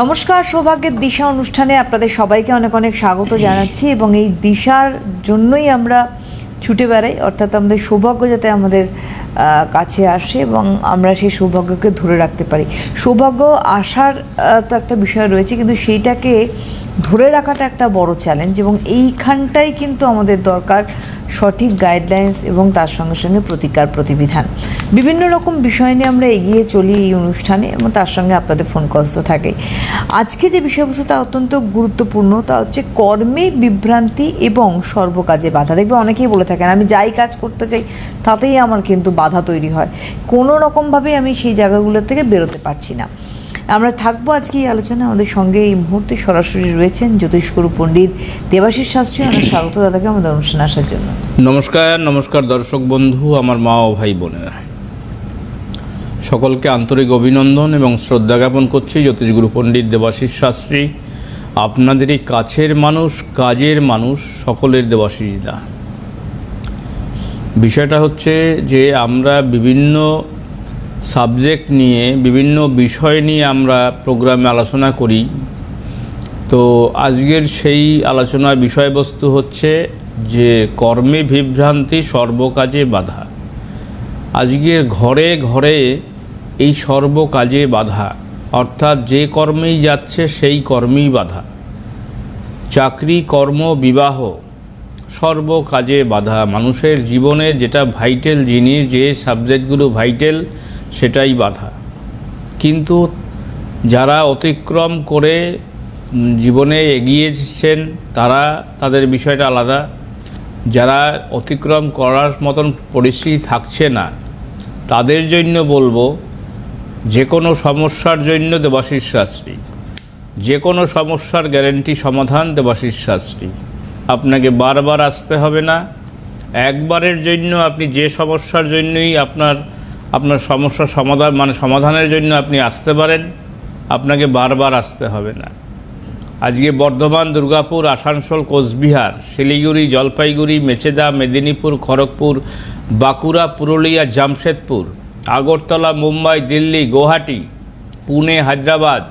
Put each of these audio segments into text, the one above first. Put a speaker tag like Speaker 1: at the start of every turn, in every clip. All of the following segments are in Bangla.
Speaker 1: নমস্কার, সৌভাগ্যের দিশা অনুষ্ঠানে আপনাদের সবাইকে অনেক অনেক স্বাগত জানাচ্ছি এবং এই দিশার জন্যই আমরা ছুটে বেড়াই, অর্থাৎ আমাদের সৌভাগ্য যাতে আমাদের কাছে আসে এবং আমরা সেই সৌভাগ্যকে ধরে রাখতে পারি। সৌভাগ্য আসার তো একটা বিষয় রয়েছে, কিন্তু সেইটাকে ধরে রাখাটা একটা বড় চ্যালেঞ্জ এবং এইখানটাই কিন্তু আমাদের দরকার। সঠিক গাইডলাইন্স এবং তার সঙ্গে সঙ্গে প্রতিকার প্রতিবিধান। বিভিন্ন রকম বিষয় নিয়ে আমরা এগিয়ে চলি এই অনুষ্ঠানে এবং তার সঙ্গে আপনাদের ফোন কলস তো থাকে আজকে যে বিষয়বস্তু তা অত্যন্ত গুরুত্বপূর্ণ তা হচ্ছে কর্মে বিভ্রান্তি এবং সর্বকাজে বাধা। দেখবে অনেকেই বলে থাকেন, আমি যাই কাজ করতে চাই, তাতেই আমার কিন্তু বাধা তৈরি হয়। কোনো রকমভাবে আমি সেই জায়গাগুলো থেকে বেরোতে পারছি না। আমরা থাকব আজকে এই আলোচনা আমাদের সঙ্গে এই মুহূর্তে সরাসরি রয়েছেন জ্যোতিষগুরু পণ্ডিত দেবাশিস শাস্ত্রী। অনেক স্বাগত দাদাকে আমাদের অনুষ্ঠানে আসার জন্য।
Speaker 2: নমস্কার নমস্কার দর্শক বন্ধু, আমার মা ও ভাই বোনেরা। সকলকে আন্তরিক অভিনন্দন এবং শ্রদ্ধা জ্ঞাপন করছি জ্যোতিষগুরু পণ্ডিত দেবাশিস শাস্ত্রী। আপনাদেরই কাছের মানুষ, কাজের মানুষ সকলের দেবাশিস দা। বিষয়টা হচ্ছে যে আমরা বিভিন্ন সাবজেক্ট নিয়ে, বিভিন্ন বিষয় নিয়ে আমরা প্রোগ্রামে আলোচনা করি। তো আজকের সেই আলোচনার বিষয়বস্তু হচ্ছে যে কর্মে বিভ্রান্তি সর্বকাজে বাধা। আজকের ঘরে ঘরে এই সর্বকাজে বাধা, অর্থাৎ যে কর্মেই যাচ্ছে সেই কর্মেই বাধা। চাকরি, কর্ম, বিবাহ সর্বকাজে বাধা। মানুষের জীবনে যেটা ভাইটেল জিনিস, যে সাবজেক্টগুলো ভাইটেল সেটাই বাধা। কিন্তু যারা অতিক্রম করে জীবনে এগিয়েছেন তারা তাদের বিষয়টা আলাদা। যারা অতিক্রম করার মতন পরিস্থিতি থাকছে না, তাদের জন্য বলব যে কোনো সমস্যার জন্য দেবাশিস শাস্ত্রী। যে কোনো সমস্যার গ্যারেন্টি সমাধান দেবাশিস শাস্ত্রী। আপনাকে বারবার আসতে হবে না। একবারের জন্য আপনি যে সমস্যার জন্যই আপনার আপনার সমস্যার সমাধান মানে সমাধানের জন্য আপনি আসতে পারেন। আপনাকে বারবার আসতে হবে না। আজকে বর্ধমান, দুর্গাপুর, আসানসোল, কোচবিহার, শিলিগুড়ি, জলপাইগুড়ি, মেচেদা, মেদিনীপুর, খড়গপুর, বাঁকুড়া, পুরুলিয়া, জামশেদপুর, আগরতলা, মুম্বাই, দিল্লি, গুয়াহাটি, পুনে, হায়দ্রাবাদ।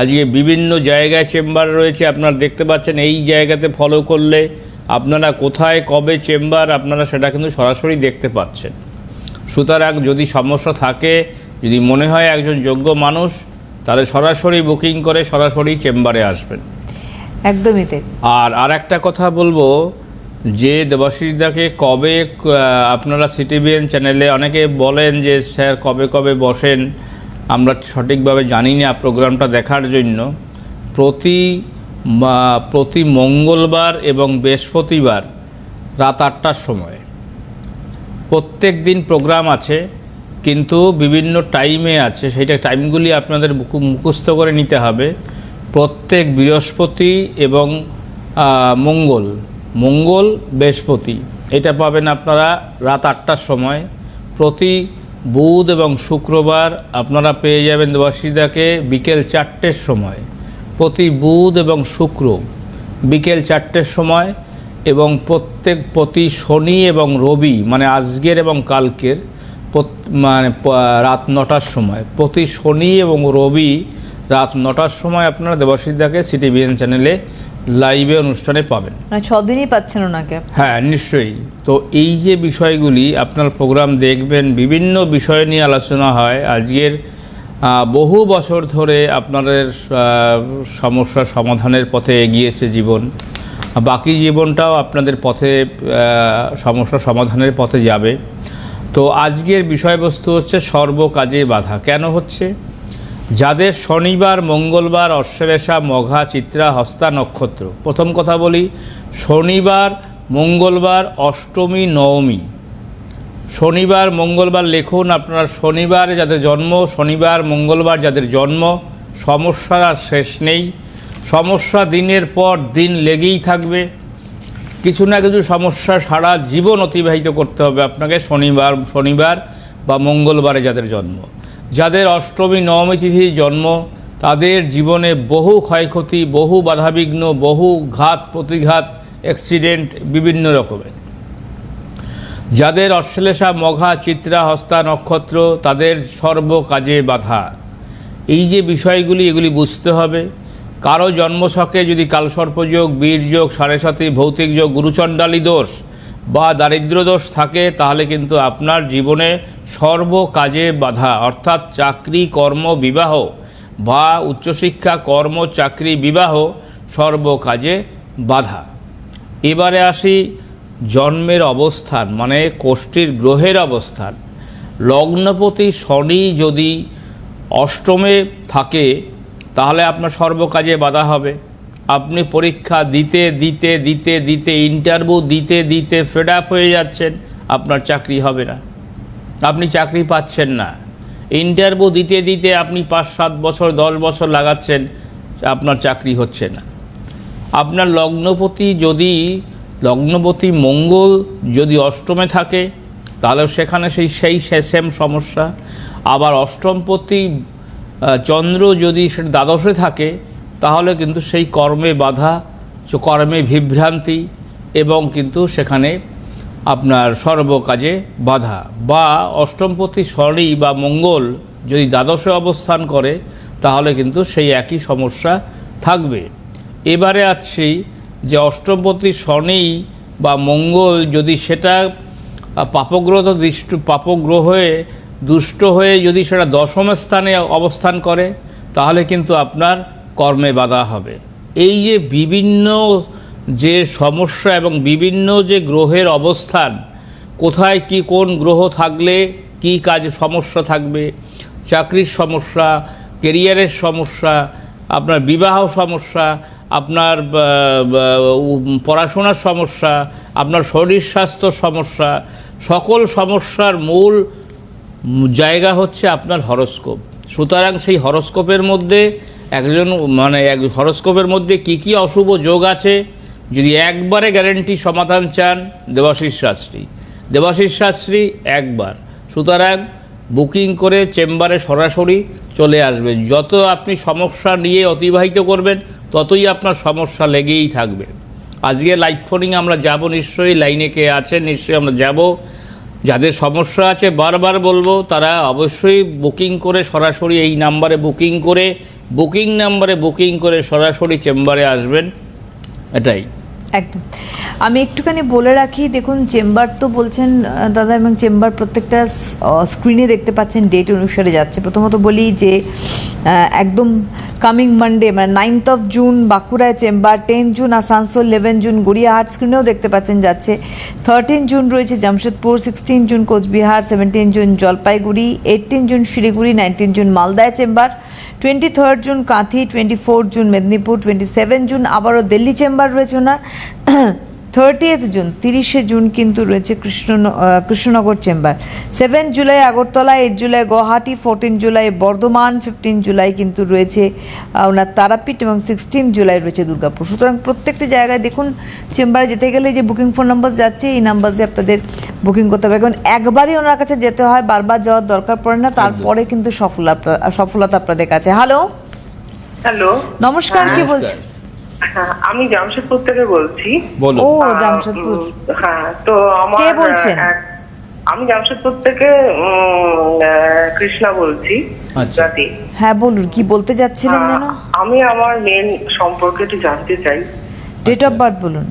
Speaker 2: আজকে বিভিন্ন জায়গায় চেম্বার রয়েছে। আপনারা দেখতে পাচ্ছেন এই জায়গাতে ফলো করলে আপনারা কোথায়, কবে চেম্বার, আপনারা সেটা কিন্তু সরাসরি দেখতে পাচ্ছেন। সুতরাং যদি সমস্যা থাকে যদি মনে হয় একজন যোগ্য মানুষ তাহলে সরাসরি বুকিং করে সরাসরি চেম্বারে আসবেন।
Speaker 1: একদমই তাই।
Speaker 2: আর আর একটা কথা বলব যে দেবাশিসদাকে কবে আপনারা সিটিভিএন চ্যানেলে অনেকে বলেন যে স্যার কবে কবে বসেন? আমরা সঠিকভাবে জানি না প্রোগ্রামটা দেখার জন্য। প্রতি প্রতি মঙ্গলবার এবং বৃহস্পতিবার রাত আটটার সময়। প্রত্যেক দিন প্রোগ্রাম আছে, কিন্তু বিভিন্ন টাইমে আছে সেইটা টাইমগুলি আপনাদের মুখু- মুখস্থ করে নিতে হবে। প্রত্যেক বৃহস্পতি এবং মঙ্গল মঙ্গল বৃহস্পতি। এটা পাবেন আপনারা রাত আটটার সময়। প্রতি বুধ এবং শুক্রবার আপনারা পেয়ে যাবেন দেবাশিদাকে বিকেল চারটের সময়। প্রতি বুধ এবং শুক্র বিকেল চারটের সময় এবং প্রত্যেক প্রতি শনি এবং রবি মানে আজকের এবং কালকের মানে রাত নটার সময় প্রতি শনি এবং রবি রাত নটার সময় আপনারা দেবাশিদাকে সিটিভিএন চ্যানেলে লাইভে অনুষ্ঠানে পাবেন।
Speaker 1: মানে ছদিনই পাচ্ছেন ওনাকে?
Speaker 2: হ্যাঁ নিশ্চয়ই। তো এই যে বিষয়গুলি আপনার প্রোগ্রাম দেখবেন বিভিন্ন বিষয় নিয়ে আলোচনা হয়। আজকের বহু বছর ধরে আপনাদের সমস্যা সমাধানের পথে এগিয়েছে জীবন। বাকি জীবনটাও আপনাদের পথে সমস্যা সমাধানের পথে যাবে। তো আজকের বিষয়বস্তু হচ্ছে সর্বকাজে বাধা। কেন হচ্ছে? যাদের শনিবার, মঙ্গলবার অশ্লেষা মঘা, চিত্রা, হস্তা, নক্ষত্র। প্রথম কথা বলি, শনিবার, মঙ্গলবার, অষ্টমী, নবমী। শনিবার, মঙ্গলবার লিখুন, আপনার শনিবার যাদের জন্ম, শনিবার, মঙ্গলবার যাদের জন্ম, সমস্যার আর শেষ নেই। সমস্যা দিনের পর দিন লেগেই থাকবে। কিছু না কিছু সমস্যা সারা জীবন অতিবাহিত করতে হবে আপনাকে শনিবার শনিবার বা মঙ্গলবারে যাদের জন্ম। যাদের অষ্টমী, নবমী তিথি জন্ম, তাদের জীবনে বহু ক্ষয়ক্ষতি, বহু বাধাবিঘ্ন, বহু ঘাত, প্রতিঘাত অ্যাক্সিডেন্ট বিভিন্ন রকমের। যাদের অশ্লেষা, মঘা, চিত্রা, হস্তা, নক্ষত্র, তাদের সর্বকাজে বাধা। এই যে বিষয়গুলি, এগুলি বুঝতে হবে। কারও জন্মছকে যদি কালসর্পযোগ, বীরযোগ সাড়ে সাথী ভৌতিক যোগ গুরুচণ্ডালী দোষ বা দারিদ্র দোষ থাকে, তাহলে কিন্তু আপনার জীবনে সর্ব কাজে বাধা, অর্থাৎ চাকরি, কর্ম, বিবাহ বা উচ্চশিক্ষা, কর্ম, চাকরি, বিবাহ সর্ব কাজে বাধা। এবারে আসি জন্মের অবস্থান মানে কোষ্ঠীর গ্রহের অবস্থান। লগ্নপতি শনি যদি অষ্টমে থাকে তাহলে আপনার সর্বকাজে বাধা হবে। আপনি পরীক্ষা দিতে দিতে দিতে দিতে ইন্টারভিউ দিতে দিতে ফেড আপ হয়ে যাচ্ছেন, আপনার চাকরি হবে না। আপনি চাকরি পাচ্ছেন না। ইন্টারভিউ দিতে দিতে আপনি পাঁচ, সাত বছর, দশ বছর লাগাচ্ছেন, আপনার চাকরি হচ্ছে না। আপনার লগ্নপতি যদি, লগ্নপতি মঙ্গল যদি অষ্টমে থাকে, তাহলে সেখানে সেই সেই সেম সমস্যা। আবার অষ্টমপতি চন্দ্র যদি সেটা দ্বাদশে থাকে, তাহলে কিন্তু সেই কর্মে বাধা কর্মে বিভ্রান্তি এবং কিন্তু সেখানে আপনার সর্বকাজে বাধা। বা অষ্টমপতি শনি বা মঙ্গল যদি দ্বাদশে অবস্থান করে, তাহলে কিন্তু সেই একই সমস্যা থাকবে। এবারে আসছি যে অষ্টমপতি শনি বা মঙ্গল যদি সেটা পাপগ্রহ দৃষ্ট, পাপগ্রহ দুষ্ট হয়ে যদি সেটা দশম স্থানে অবস্থান করে, তাহলে কিন্তু আপনার কর্মে বাধা হবে। এই যে বিভিন্ন যে সমস্যা এবং বিভিন্ন যে গ্রহের অবস্থান, কোথায় কি কোন গ্রহ থাকলে কি কাজ সমস্যা থাকবে, চাকরির সমস্যা কেরিয়ারের সমস্যা, আপনার বিবাহ সমস্যা, আপনার পড়াশোনার সমস্যা, আপনার শরীর স্বাস্থ্য সমস্যা, সকল সমস্যার মূল জায়গা হচ্ছে আপনার হরস্কোপ। সুতরাং সেই হরস্কোপের মধ্যে একজন মানে এক হরস্কোপের মধ্যে কি কি অশুভ যোগ আছে, যদি একবারে গ্যারেন্টি সমাধান চান, দেবাশিস শাস্ত্রী। দেবাশিস শাস্ত্রী একবার। সুতরাং বুকিং করে চেম্বারে সরাসরি চলে আসবেন। যত আপনি সমস্যা নিয়ে অতিবাহিত করবেন, ততই আপনার সমস্যা লেগেই থাকবে। আজকে লাইভ ফোনিং আমরা যাব নিশ্চয়ই, লাইনে কে আছে নিশ্চয়ই আমরা যাব। যাদের সমস্যা আছে বারবার বলব, তারা অবশ্যই বুকিং করে সরাসরি এই নাম্বারে বুকিং করে, বুকিং নাম্বারে বুকিং করে সরাসরি চেম্বারে আসবেন। এটাই।
Speaker 1: একদম। আমি একটুখানি বলে রাখি, দেখুন, চেম্বার তো বলছেন দাদা, এবং চেম্বার প্রত্যেকটা স্ক্রিনে দেখতে পাচ্ছেন ডেট অনুসারে যাচ্ছে। প্রথমত বলি যে একদম কামিং মানডে মানে নাইনথ অফ জুন বাঁকুড়ায় chamber ten June Asansol eleven June Gariahat স্ক্রিনেও দেখতে পাচ্ছেন যাচ্ছে। থার্টিন জুন রয়েছে Jamshedpur sixteen June Coochbehar seventeen June Jalpaiguri eighteen June Siliguri nineteen June মালদায় chamber. Twenty third June Contai twenty fourth June Medinipur twenty seven June আবারও দিল্লি চেম্বার রয়েছে ওনার। থার্টিয়েথ জুন তিরিশে জুন কিন্তু রয়েছে Krishna Krishnanagar chamber. Seven July Agartala eight July Guwahati fourteen July Bardhaman fifteen July কিন্তু রয়েছে ওনার তারাপীঠ এবং সিক্সটিন জুলাই রয়েছে দুর্গাপুর। সুতরাং প্রত্যেকটি জায়গায় দেখুন চেম্বারে যেতে গেলে যে বুকিং ফোন নাম্বার যাচ্ছে এই নাম্বারে আপনাদের বুকিং করতে হবে। কারণ একবারই ওনার কাছে যেতে হয় বারবার যাওয়ার দরকার পড়ে না তারপরে কিন্তু সফলতা সফলতা আপনাদের কাছে। হ্যালো
Speaker 3: হ্যালো
Speaker 1: নমস্কার কি বলছেন?
Speaker 3: হ্যাঁ আমি জামশেদপুর থেকে বলছি।
Speaker 1: ও জামশেদপুর।
Speaker 3: হ্যাঁ তো আমার
Speaker 1: কে বলছেন?
Speaker 3: আমি জামশেদপুর থেকে কৃষ্ণা বলছি
Speaker 2: আচ্ছা।
Speaker 3: জাতি।
Speaker 1: হ্যাঁ বলুন কি বলতে যাচ্ছিলেন যেন?
Speaker 3: আমি আমার মেন সম্পর্কে একটু জানতে চাই।
Speaker 1: ডেট অফ বার্থ বলুন।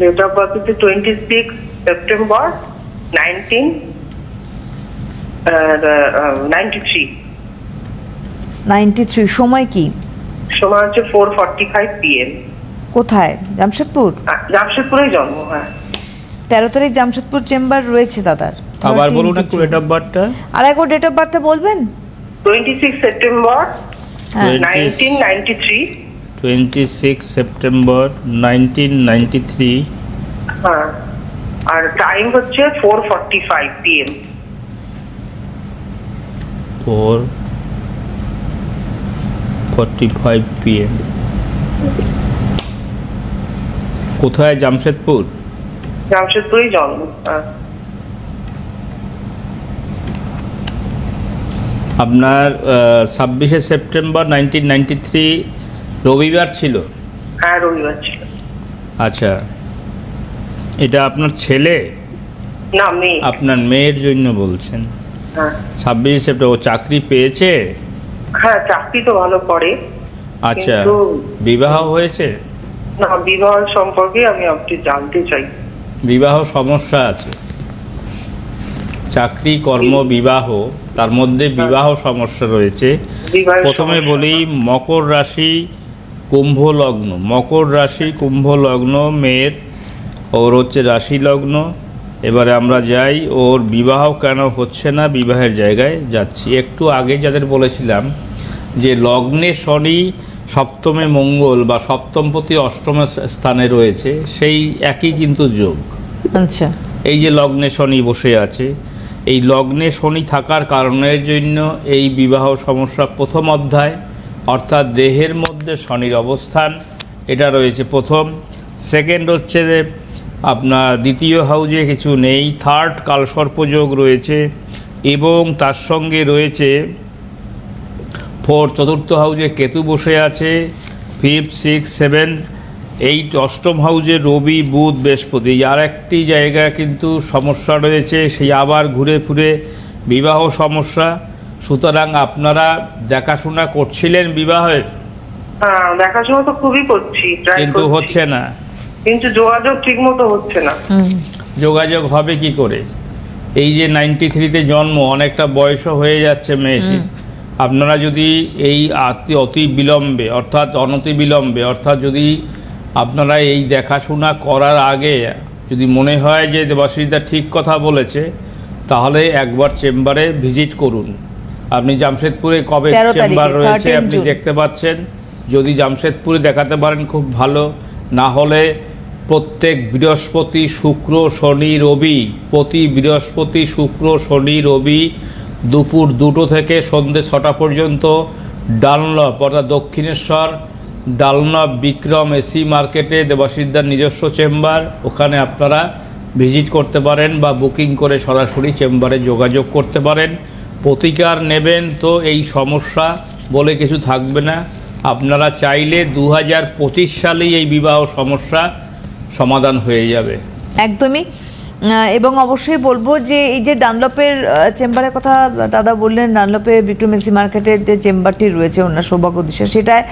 Speaker 3: ডেট অফ বার্থ হচ্ছে twenty six September nineteen ninety three
Speaker 1: ninety three সময় কি?
Speaker 3: সময় হচ্ছে ফোর ফর্টি ফাইভ পিএম
Speaker 1: কোথায়? জামশেদপুর?
Speaker 3: জামশেদপুরেই জন্ম হ্যাঁ।
Speaker 1: তেরো তারিখ জামশেদপুর চেম্বার রয়েছে দাদার।
Speaker 2: আবার বলুন একটু ডেট অফ বার্থটা
Speaker 1: আর একবার ডেট অফ বার্থটা বলবেন?
Speaker 3: Twenty six September nineteen ninety three
Speaker 2: twenty six September nineteen ninety three
Speaker 3: হ্যাঁ। আর টাইম হচ্ছে four forty five PM
Speaker 2: four forty five PM কোথায়? জামশেদপুর?
Speaker 3: জামশেদপুরেই জন্ম
Speaker 2: আপনার ছাব্বিশে সেপ্টেম্বর নাইনটিন রবিবার ছিল?
Speaker 3: হ্যাঁ রবিবার ছিল।
Speaker 2: আচ্ছা। এটা আপনার ছেলে?
Speaker 3: না মেয়ে।
Speaker 2: আপনার মেয়ের জন্য বলছেন।
Speaker 3: হ্যাঁ।
Speaker 2: ছাব্বিশে সেপ্টেম্বর ও চাকরি পেয়েছে?
Speaker 3: হ্যাঁ চাকরি তো ভালো করে
Speaker 2: আচ্ছা বিবাহ হয়েছে?
Speaker 3: না বিবাহ সম্পর্কে আমি আপনি জানতে চাই।
Speaker 2: বিবাহ সমস্যা আছে। চাকরি কর্ম বিবাহ তার মধ্যে বিবাহ সমস্যা রয়েছে। প্রথমে বলি মকর রাশি কুম্ভ লগ্ন। মকর রাশি কুম্ভ লগ্ন মেয়ের ওর হচ্ছে রাশি লগ্ন। এবারে আমরা যাই ওর বিবাহ কেন হচ্ছে না বিবাহের জায়গায় যাচ্ছি। একটু আগে যাদের বলেছিলাম যে লগ্নে শনি সপ্তমে মঙ্গল বা সপ্তমপতি অষ্টম স্থানে রয়েছে সেই একই কিন্তু যোগ।
Speaker 1: আচ্ছা।
Speaker 2: এই যে লগ্নে শনি বসে আছে এই লগ্নে শনি থাকার কারণের জন্য এই বিবাহ সমস্যা প্রথম অধ্যায় অর্থাৎ দেহের মধ্যে শনির অবস্থান এটা রয়েছে প্রথম। সেকেন্ড হচ্ছে যে আপনার দ্বিতীয় হাউজে কিছু নেই থার্ড কালসর্পযোগ রয়েছে এবং তার সঙ্গে রয়েছে ফোর চতুর্থ হাউজে কেতু বসে আছে ফিফথ সিক্স সেভেন এইট অষ্টম হাউজে রবি বুধ বৃহস্পতি। আর একটি জায়গায় কিন্তু সমস্যা রয়েছে সেই আবার ঘুরে ফিরে বিবাহ সমস্যা। সুতরাং আপনারা দেখাশোনা করছিলেন বিবাহের?
Speaker 3: হ্যাঁ দেখাশোনা তো খুবই করছি
Speaker 2: কিন্তু হচ্ছে না।
Speaker 3: কিন্তু যোগাযোগ ঠিক মতো হচ্ছে না।
Speaker 2: যোগাযোগ হবে কি করে? এই যে নাইনটি থ্রিতে জন্ম অনেকটা বয়সও হয়ে যাচ্ছে মেয়েটি। আপনারা যদি এই অতি অতি বিলম্বে অর্থাৎ অনতি বিলম্বে অর্থাৎ যদি আপনারা এই দেখাশোনা করার আগে যদি মনে হয় যে দেবাশ্রীদা ঠিক কথা বলেছে তাহলে একবার চেম্বারে ভিজিট করুন। আপনি জামশেদপুরে কবে চেম্বার রয়েছে আপনি দেখতে পাচ্ছেন। যদি জামশেদপুরে দেখাতে পারেন খুব ভালো না হলে প্রত্যেক বৃহস্পতি, শুক্র, শনি, রবি। প্রতি বৃহস্পতি, শুক্র, শনি, রবি দুপুর দুটো থেকে সন্ধ্যে ছটা পর্যন্ত ডালনব, অর্থাৎ দক্ষিণেশ্বর, ডালনব, বিক্রম, এসি মার্কেটে দেবাশিদ্দার নিজস্ব চেম্বার। ওখানে আপনারা ভিজিট করতে পারেন বা বুকিং করে সরাসরি চেম্বারে যোগাযোগ করতে পারেন। প্রতিকার নেবেন তো এই সমস্যা বলে কিছু থাকবে না। আপনারা চাইলে দু হাজার পঁচিশ সালেই এই বিবাহ সমস্যা সমাধান হয়ে যাবে।
Speaker 1: একদমই। এবং অবশ্যই বলব যে এই যে ডানলপের চেম্বারের কথা দাদা বললেন ডানলপে বিক্রমেসি মার্কেটের যে চেম্বারটি রয়েছে ওনার সৌভাগ্য দিশা সেটা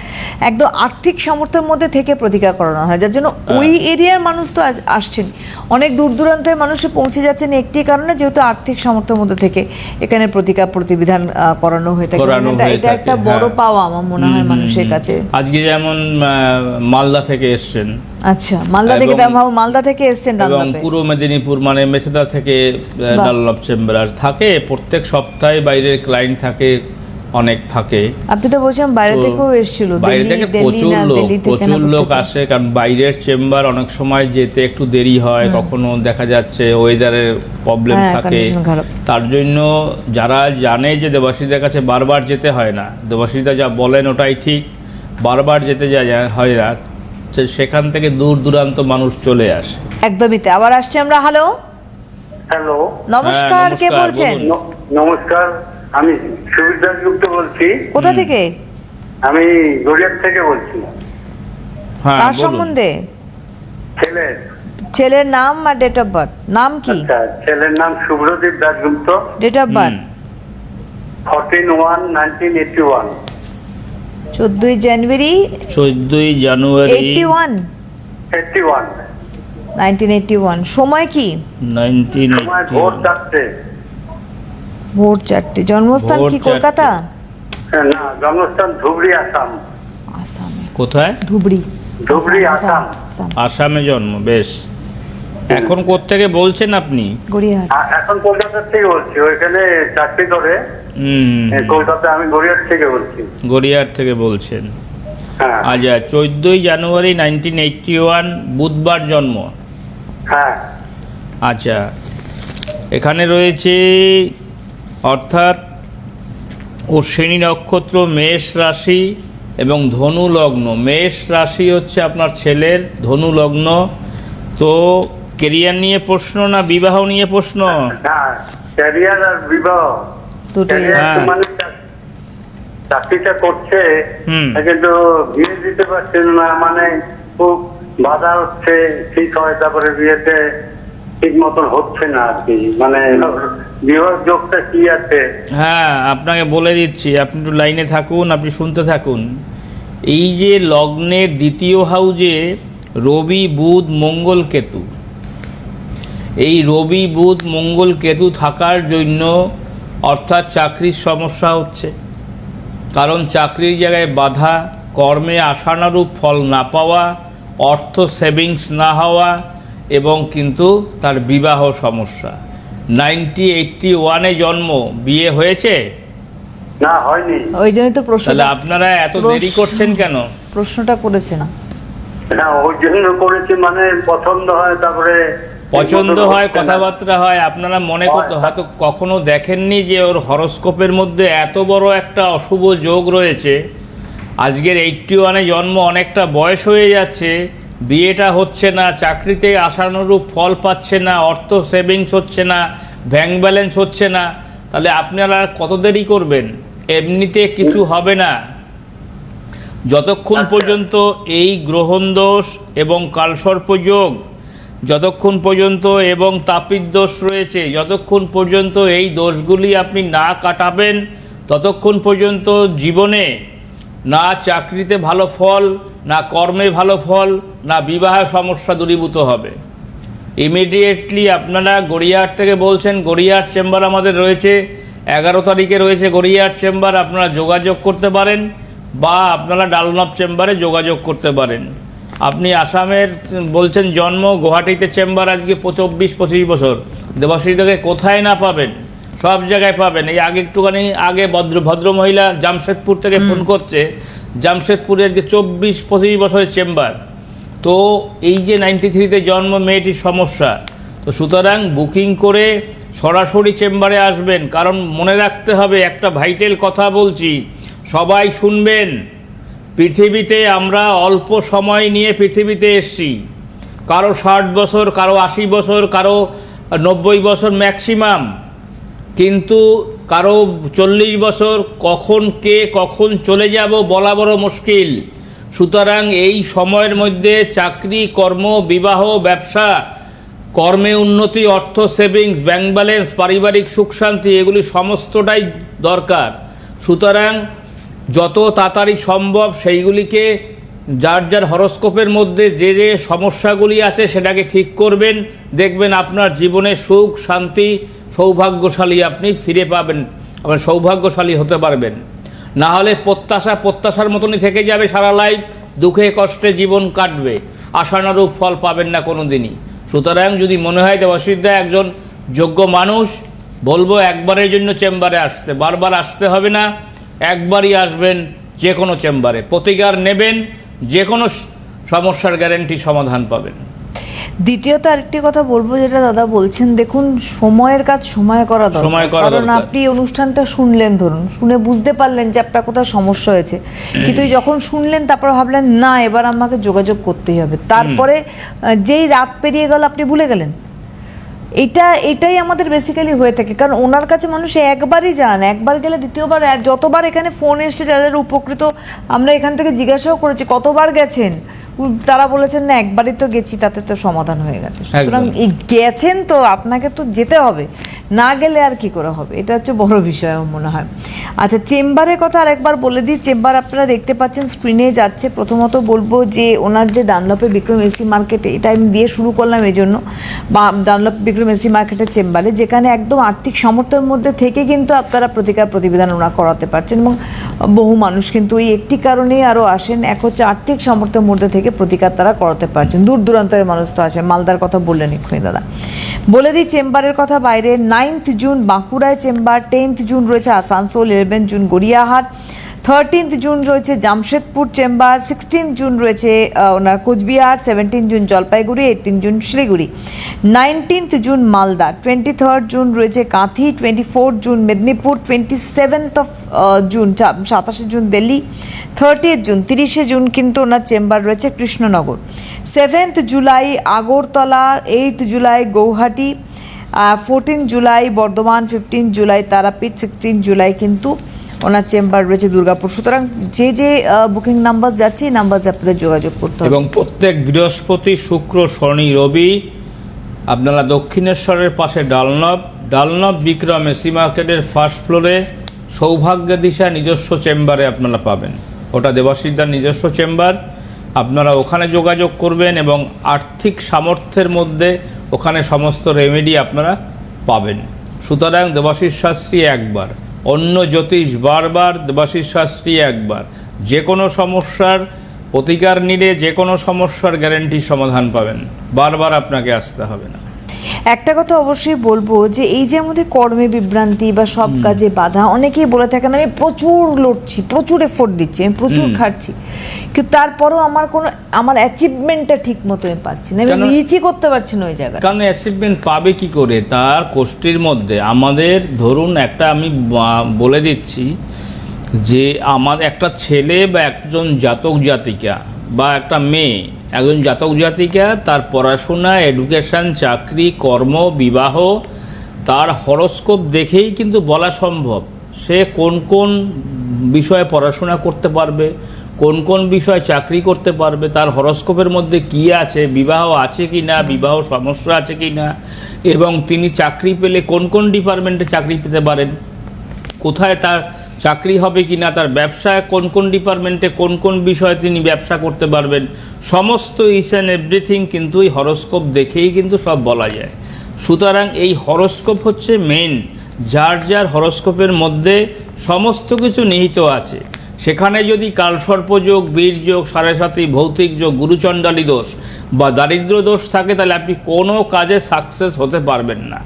Speaker 1: একদম আর্থিক সামর্থ্যের মধ্যে থেকে প্রতিকার করানো হয় যার জন্য ওই এরিয়ার মানুষ তো আসছেন অনেক দূর দূরান্তের মানুষ পৌঁছে যাচ্ছেন একটি কারণে যেহেতু আর্থিক সামর্থ্যের মধ্যে থেকে এখানে প্রতিকার প্রতিবিধান করানো হয়ে থাকে। এটা- একটা বড়
Speaker 2: হ্যাঁ।
Speaker 1: পাওয়া আমার মনে হয় মানুষের কাছে।
Speaker 2: আজকে যেমন মালদা থেকে এসছেন
Speaker 1: আচ্ছা মালদা থেকে ভাবো মালদা থেকে এসছেন
Speaker 2: এবং
Speaker 1: ডানলপে
Speaker 2: পূর্ব মেদিনীপুর মানে মেছেদা থেকে। ডাল্লভ চেম্বার থাকে। প্রত্যেক সপ্তাহে বাইরের ক্লায়েন্ট থাকে অনেক থাকে।
Speaker 1: আপনি তো বলছেন বাইরে থেকেও এসেছিল
Speaker 2: বাইরে থেকে প্রচুর লোক প্রচুর লোক আসে কারণ বাইরের চেম্বার অনেক সময় যেতে একটু দেরি হয় কখনো দেখা যাচ্ছে ওয়েদারের প্রবলেম
Speaker 1: হ্যাঁ,
Speaker 2: থাকে। তার জন্য যারা জানে যে দেবাশীদের কাছে বারবার যেতে হয় না দেবাশীদা যা বলেন ওটাই ঠিক বারবার যেতে যা যা- হয় না। তো সেখান থেকে দূর দূরান্ত মানুষ চলে আসে।
Speaker 1: একদমই তাই। আবার আসছি আমরা হ্যালো?
Speaker 4: হ্যালো।
Speaker 1: নমস্কার কে
Speaker 2: নমস্কার,
Speaker 1: বলছেন?
Speaker 4: নমস্কার আমি সুবিধা যুক্ত বলছি।
Speaker 1: কোথা থেকে?
Speaker 4: আমি গড়িয়ার থেকে বলছি।
Speaker 2: হ্যাঁ
Speaker 1: কার সম্বন্ধে?
Speaker 4: ছেলের।
Speaker 1: ছেলের নাম আর ডেট অফ বার্থ নাম কি?
Speaker 4: আচ্ছা ছেলের নাম Shubhradeep Dasgupta
Speaker 1: date of birth.
Speaker 4: Fourteen one nineteen eighty one
Speaker 1: চোদ্দই জানুয়ারি
Speaker 2: চোদ্দই জানুয়ারি।
Speaker 1: Eighty one
Speaker 4: eighty one
Speaker 1: nineteen eighty one সময় কি
Speaker 2: নাইনটিন
Speaker 4: ভোর চারটে।
Speaker 1: ভোর চারটে। জন্মস্থান কি কলকাতা?
Speaker 4: হ্যাঁ, না জন্মস্থান ধুবড়ি আসাম।
Speaker 1: আসামে।
Speaker 2: কোথায়?
Speaker 1: ধুবড়ি।
Speaker 4: ধুবড়ি আসাম।
Speaker 1: আসামে
Speaker 2: জন্ম বেশ। এখন কোত্থেকে বলছেন আপনি?
Speaker 1: গড়িয়াহাট।
Speaker 4: এখন কলকাতার থেকে বলছি ওইখানে চাকরি করে।
Speaker 2: হুম।
Speaker 4: কলকাতা আমি গড়িয়ার থেকে বলছি।
Speaker 2: গড়িয়ার থেকে বলছেন।
Speaker 4: হ্যাঁ।
Speaker 2: আচ্ছা চোদ্দই জানুয়ারি নাইনটিন এইটটি ওয়ান বুধবার জন্ম।
Speaker 4: হ্যাঁ।
Speaker 2: আচ্ছা এখানে রয়েছে অর্থাৎ অশ্বিনী নক্ষত্র মেষ রাশি এবং ধনু লগ্ন। মেষ রাশি হচ্ছে আপনার ছেলের ধনু লগ্ন। তো কেরিয়ার নিয়ে প্রশ্ন না বিবাহ নিয়ে প্রশ্ন?
Speaker 4: ক্যারিয়ার আর বিবাহ। ক্যারিয়ার মানে চাকরিটা করছে কিন্তু বিয়ে দিতে পারছে না মানে খুব বাধা হচ্ছে ঠিক হয় তারপরে বিয়েতে ঠিক মতন হচ্ছে না আর কি। মানে বিবাহ যোগটা কি আছে?
Speaker 2: হ্যাঁ আপনাকে বলে দিচ্ছি আপনি একটু লাইনে থাকুন আপনি শুনতে থাকুন। এই যে লগ্নের দ্বিতীয় হাউজে রবি বুধ মঙ্গল কেতু এই রবি বুধ মঙ্গল কেতু থাকার জন্য অর্থাৎ চাকরির সমস্যা হচ্ছে। কারণ চাকরির জায়গায় বাধা কর্মে আশানুরূপ ফল না পাওয়া অর্থ সেভিংস না হওয়া এবং কিন্তু তার বিবাহ সমস্যা। নাইনটি এইটটি ওয়ানে জন্ম বিয়ে হয়েছে?
Speaker 4: না হয়নি।
Speaker 1: ওই জন্যই তো
Speaker 2: তাহলে আপনারা এত দেরি করছেন কেন?
Speaker 1: প্রশ্নটা করেছেন
Speaker 4: না। ওই জন্য করেছি মানে পছন্দ হয় তারপরে
Speaker 2: পছন্দ হয় কথাবার্তা হয় আপনারা মনে করতে হয়তো কখনো দেখেননি যে ওর হরস্কোপের মধ্যে এত বড় একটা অশুভ যোগ রয়েছে। আজকের এইটটি ওয়ানে জন্ম অনেকটা বয়স হয়ে যাচ্ছে। বিয়েটা হচ্ছে না চাকরিতে আশানুরূপ ফল পাচ্ছে না অর্থ সেভিংস হচ্ছে না ব্যাংক ব্যালেন্স হচ্ছে না। তাহলে আপনারা আর কত দেরি করবেন? এমনিতে কিছু হবে না। যতক্ষণ
Speaker 4: আচ্ছা।
Speaker 2: পর্যন্ত এই গ্রহণ দোষ এবং কালসর্প যোগ যতক্ষণ পর্যন্ত এবং তাপিত দোষ রয়েছে, যতক্ষণ পর্যন্ত এই দোষগুলি আপনি না কাটাবেন, ততক্ষণ পর্যন্ত জীবনে না চাকরিতে ভালো ফল, না কর্মে ভালো ফল, না বিবাহ সমস্যা দূরীভূত হবে। ইমিডিয়েটলি আপনারা গড়িয়াহাট থেকে বলছেন গড়িয়াহাট চেম্বার আমাদের রয়েছে, এগারো তারিখে রয়েছে গড়িয়াহাট চেম্বার, আপনারা যোগাযোগ করতে পারেন বা আপনারা ডালনব চেম্বারে যোগাযোগ করতে পারেন। আপনি আসামের বলছেন জন্ম গুয়াহাটিতে চেম্বার আজকে চব্বিশ পঁচিশ বছর। দেবাশ্রীদাকে কোথায় না পাবেন? সব জায়গায় পাবেন। এই আগে একটুখানি আগে ভদ্র ভদ্রমহিলা জামশেদপুর থেকে ফোন করছে জামশেদপুরে আজকে চব্বিশ পঁচিশ বছরের চেম্বার। তো এই যে নাইনটি থ্রিতে জন্ম মেয়েটির সমস্যা তো সুতরাং বুকিং করে সরাসরি চেম্বারে আসবেন। কারণ মনে রাখতে হবে একটা ভাইটেল কথা বলছি সবাই শুনবেন। পৃথিবীতে আমরা অল্প সময় নিয়ে পৃথিবীতে এসছি। কারও ষাট বছর, কারও আশি বছর, কারও নব্বই বছর ম্যাক্সিমাম। কিন্তু কারও চল্লিশ বছর কখন কে কখন চলে যাব বলা বড় মুশকিল। সুতরাং এই সময়ের মধ্যে চাকরি, কর্ম, বিবাহ, ব্যবসা, কর্মে উন্নতি, অর্থ সেভিংস, ব্যাংক ব্যালেন্স, পারিবারিক সুখ শান্তি, এগুলি সমস্তটাই দরকার। সুতরাং যত তাড়াতাড়ি সম্ভব সেইগুলিকে যার যার হরস্কোপের মধ্যে যে যে সমস্যাগুলি আছে সেটাকে ঠিক করবেন। দেখবেন আপনার জীবনে সুখ, শান্তি, সৌভাগ্যশালী আপনি ফিরে পাবেন, আবার সৌভাগ্যশালী হতে পারবেন। না হলে প্রত্যাশা, প্রত্যাশার মতনই থেকে যাবে সারা লাইফ দুঃখে, কষ্টে জীবন কাটবে, আশানুরূপ ফল পাবেন না কোনো দিনই সুতরাং যদি মনে হয় দেবাশিদা একজন যোগ্য মানুষ, বলব একবারের জন্য চেম্বারে আসতে, বারবার আসতে হবে না। একবারই আসবেন যে কোনো চেম্বারে। প্রতিকার নেবেন যে কোনো সমস্যার গ্যারেন্টি সমাধান পাবেন।
Speaker 1: দ্বিতীয়ত আরেকটি কথা বলব যেটা দাদা বলছেন দেখুন সময়ের কাজ সময় করা দরকার।
Speaker 2: সময় করা
Speaker 1: কারণ। আপনি অনুষ্ঠানটা শুনলেন ধরুন শুনে বুঝতে পারলেন যে আপনার কোথাও সমস্যা হয়েছে। কিন্তু যখন শুনলেন তারপর ভাবলেন না এবার আমাকে যোগাযোগ করতেই হবে। তারপরে যেই রাত পেরিয়ে গেল আপনি ভুলে গেলেন? এটা, এটাই আমাদের বেসিক্যালি হয়ে থাকে। কারণ ওনার কাছে মানুষ একবারই যান, একবার গেলে দ্বিতীয়বার যতবার এখানে ফোন এসছে, যাদের উপকৃত, আমরা এখান থেকে জিজ্ঞাসাও করেছি, কতবার গেছেন? তারা বলেছেন না একবারই তো গেছি তাতে তো সমাধান হয়ে গেছে। সুতরাং গেছেন তো আপনাকে তো যেতে হবে। না গেলে আর কি করে হবে? এটা হচ্ছে বড় বিষয় আমার মনে হয়। আচ্ছা চেম্বারের কথা আরেকবার বলে দিই। চেম্বার আপনারা দেখতে পাচ্ছেন স্ক্রিনে যাচ্ছে। প্রথমত বলব যে ওনার যে ডানলপে বিক্রম এসি মার্কেটে এটা আমি দিয়ে শুরু করলাম এই জন্য বা ডানলপ বিক্রম এসি মার্কেটের চেম্বারে যেখানে একদম আর্থিক সামর্থ্যের মধ্যে থেকে কিন্তু আপনারা প্রতিকার প্রতিবেদন ওনারা করাতে পারছেন। এবং বহু মানুষ কিন্তু এই একটি কারণেই আরও আসেন। এক হচ্ছে আর্থিক সামর্থ্যের মধ্যে থেকে প্রতিকার তারা করাতে পারছেন। দূর দূরান্তের মানুষ তো আসে মালদার কথা বললেন এক্ষুনি, দাদা। বলে দিই, চেম্বারের কথা বাইরে। নাইনথ জুন বাঁকুড়ায় চেম্বার টেন্থ জুন রয়েছে Asansol eleven June Gariahat. Thirteenth June রয়েছে জামশেদপুর চেম্বার সিক্সটিন্থ জুন রয়েছে ওনার Coochbehar seventeen June Jalpaiguri eighteen June Siliguri. Nineteenth June Malda twenty third June রয়েছে Contai twenty fourth June Medinipur twenty seventh of June সাতাশে জুন দিল্লি থার্টিয়েথ জুন তিরিশে জুন কিন্তু ওনার চেম্বার রয়েছে Krishnanagar. Seventh July Agartala eight July Guwahati fourteen July Bardhaman fifteen July Tarapith sixteen July কিন্তু ওনার চেম্বার রয়েছে দুর্গাপুর। সুতরাং যে যে বুকিং নাম্বার যাচ্ছে, এই নাম্বার আপনাদের যোগাযোগ করতে
Speaker 2: এবং প্রত্যেক বৃহস্পতি, শুক্র, শনি, রবি, আপনারা দক্ষিণেশ্বরের পাশে ডালনব ডালনব বিক্রম এসি মার্কেটের ফার্স্ট ফ্লোরে সৌভাগ্য দিশা নিজস্ব চেম্বারে আপনারা পাবেন। ওটা দেবাশিসদার নিজস্ব চেম্বার। আপনারা ওখানে যোগাযোগ করবেন এবং আর্থিক সামর্থ্যের মধ্যে ওখানে সমস্ত রেমেডি আপনারা পাবেন। সুতরাং দেবাশিস শাস্ত্রী একবার। অন্য জ্যোতিষ বারবার দেবাশিস শাস্ত্রী একবার। যে কোনো সমস্যার প্রতিকার নিলে যে কোনো সমস্যার গ্যারেন্টি সমাধান পাবেন। বারবার আপনাকে আসতে হবে না।
Speaker 1: একটা কথা অবশ্যই বলব যে এই যে আমাদের কর্মে বিভ্রান্তি বা সব কাজে বাধা অনেকেই বলে থাকেন আমি প্রচুর লড়ছি প্রচুর এফোর্ট দিচ্ছি আমি প্রচুর খাটছি। কিন্তু তারপরও আমার কোনো আমার অ্যাচিভমেন্টটা ঠিক মতো আমি পাচ্ছি না আমি? রিচই করতে পারছি না ওই জায়গায়
Speaker 2: কারণ অ্যাচিভমেন্ট পাবে কি করে? তার কোষ্ঠীর মধ্যে। আমাদের ধরুন একটা আমি বলে দিচ্ছি যে আমার একটা ছেলে বা একজন জাতক জাতিকা বা একটা মেয়ে, একজন জাতক জাতিকা, তার পড়াশোনা এডুকেশন চাকরি, কর্ম, বিবাহ, তার হরস্কোপ দেখেই কিন্তু বলা সম্ভব। সে কোন কোন বিষয়ে পড়াশোনা করতে পারবে, কোন কোন বিষয়ে চাকরি করতে পারবে, তার হরস্কোপের মধ্যে কি আছে, বিবাহ আছে কি না বিবাহ সমস্যা আছে কি না এবং তিনি চাকরি পেলে কোন কোন ডিপার্টমেন্টে চাকরি পেতে পারেন, কোথায় তার চাকরি হবে কি না তার ব্যবসায় কোন কোন ডিপার্টমেন্টে কোন কোন বিষয়ে তিনি ব্যবসা করতে পারবেন, সমস্ত ইস অ্যান্ড এভরিথিং কিন্তু এই হরস্কোপ দেখেই কিন্তু সব বলা যায়। সুতরাং এই হরস্কোপ হচ্ছে মেন যার যার হরস্কোপের মধ্যে সমস্ত কিছু নিহিত আছে। সেখানে যদি কালসর্পযোগ বীরযোগ সাড়ে সাথী ভৌতিক যোগ, গুরুচণ্ডালী দোষ বা দারিদ্র দোষ থাকে, তাহলে আপনি কোনো কাজে সাকসেস হতে পারবেন না।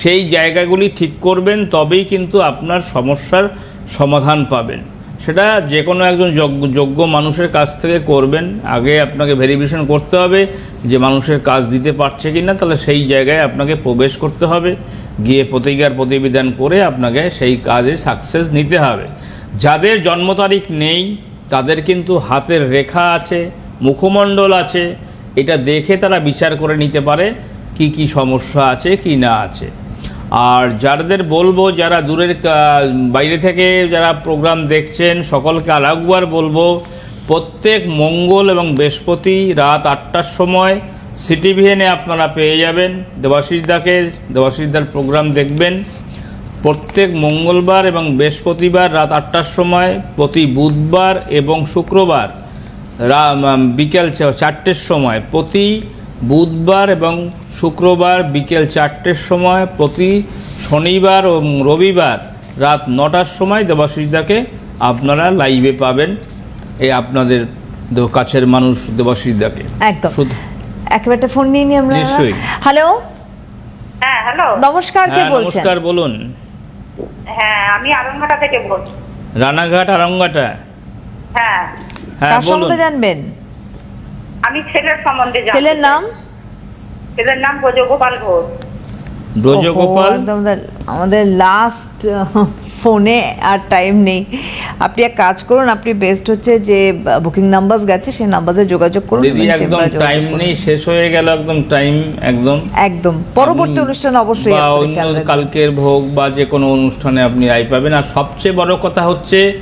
Speaker 2: সেই জায়গাগুলি ঠিক করবেন, তবেই কিন্তু আপনার সমস্যার সমাধান পাবেন। সেটা যে কোনো একজন যোগ্য যোগ্য মানুষের কাছ থেকে করবেন। আগে আপনাকে ভেরিফিকেশন করতে হবে যে মানুষের কাজ দিতে পারছে কি না তাহলে সেই জায়গায় আপনাকে প্রবেশ করতে হবে। গিয়ে প্রতিকার প্রতিবিধান করে আপনাকে সেই কাজে সাকসেস নিতে হবে। যাদের জন্ম তারিখ নেই, তাদের কিন্তু হাতের রেখা আছে, মুখমণ্ডল আছে। এটা দেখে তারা বিচার করে নিতে পারে কি কি সমস্যা আছে, কি না আছে। আর যাদের বলব, যারা দূরের বাইরে থেকে যারা প্রোগ্রাম দেখছেন, সকলকে আরেকবার বলব, প্রত্যেক মঙ্গল এবং বৃহস্পতি রাত আটটার সময় সিটিভিএনে আপনারা পেয়ে যাবেন। দেবাশিসদাকে দেবাশিসদার প্রোগ্রাম দেখবেন। প্রত্যেক মঙ্গলবার এবং বৃহস্পতিবার রাত আটটার সময়, প্রতি বুধবার এবং শুক্রবার বিকেল চারটের সময় প্রতি বুধবার এবং শুক্রবার বিকেল চারটের সময় প্রতি শনিবার ও রবিবার রাত নটার সময় দেবাশিসদাকে আপনারা লাইভে পাবেন। এই আপনাদের কাছের মানুষ দেবাশিসদাকে।
Speaker 1: একদম।
Speaker 2: শুধু-
Speaker 1: একেবারে ফোন নিয়ে নিই আমরা
Speaker 2: নিশ্চয়ই।
Speaker 1: হ্যালো
Speaker 3: হ্যাঁ হ্যালো
Speaker 1: নমস্কার কে
Speaker 2: হ্যাঁ,
Speaker 1: বলছেন?
Speaker 2: নমস্কার বলুন।
Speaker 3: হ্যাঁ আমি আরঙ্গাটা থেকে বলছি।
Speaker 2: রানাঘাট আরঙ্গাটা
Speaker 3: হ্যাঁ।
Speaker 2: হ্যাঁ বলুন।
Speaker 1: জানবেন।
Speaker 3: আমি ছেলের সম্বন্ধে জানতে
Speaker 1: ছেলের নাম?
Speaker 3: ছেলের নাম ব্রজগোপাল ঘোষ।
Speaker 2: ব্রজগোপাল?
Speaker 1: আমাদের- আমাদের লাস্ট ফোনে আর টাইম নেই। আপনি এক কাজ করুন আপনি বেস্ট হচ্ছে যে বুকিং নাম্বার গেছে সেই নাম্বারে যোগাযোগ করুন
Speaker 2: দিদি একদম টাইম নেই শেষ হয়ে গেল একদম টাইম একদম।
Speaker 1: একদম। পরবর্তী অনুষ্ঠান অবশ্যই।
Speaker 2: কালকের ভোগ বা যে কোনো অনুষ্ঠানে আপনি রায় পাবেন। আর সবচেয়ে বড় কথা হচ্ছে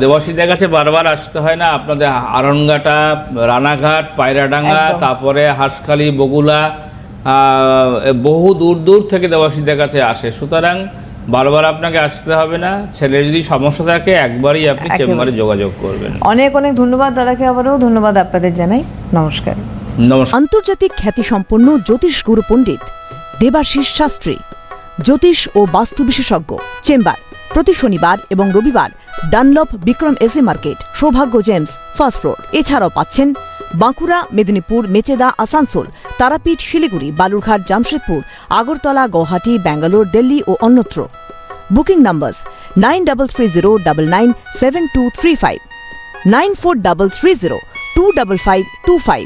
Speaker 2: দেবাসীদের কাছে বারবার আসতে হয় না। আপনাদের আরনঘাটা রানাঘাট পায়রাডাঙ্গা তারপরে হাঁসখালি বগুলা আহ, বহু দূর দূর থেকে দেবাসীদের কাছে আসে। সুতরাং বারবার আপনাকে আসতে হবে না। ছেলের যদি সমস্যা থাকে একবারই আপনি। চেম্বারে যোগাযোগ করবেন।
Speaker 1: অনেক অনেক ধন্যবাদ দাদাকে আবারও। ধন্যবাদ আপনাদের জানাই। নমস্কার।
Speaker 2: নমস্কার।
Speaker 5: আন্তর্জাতিক খ্যাতিসম্পন্ন জ্যোতিষ গুরু পণ্ডিত দেবাশিস শাস্ত্রী জ্যোতিষ ও বাস্তু বিশেষজ্ঞ চেম্বার প্রতি শনিবার এবং রবিবার Dunlop Bikram AC market Soubhagya gems first floor এছাড়াও পাচ্ছেন বাঁকুড়া, মেদিনীপুর, মেচেদা, আসানসোল, তারাপীঠ, শিলিগুড়ি, বালুরঘাট, জামশেদপুর, আগরতলা, গৌহাটি, ব্যাঙ্গালোর, দিল্লি ও অন্যত্র booking number nine double three zero double nine seven two three five, nine four double three zero two double five two five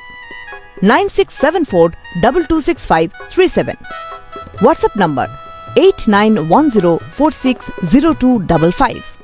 Speaker 5: 9674 226537. WhatsApp number 8910460255.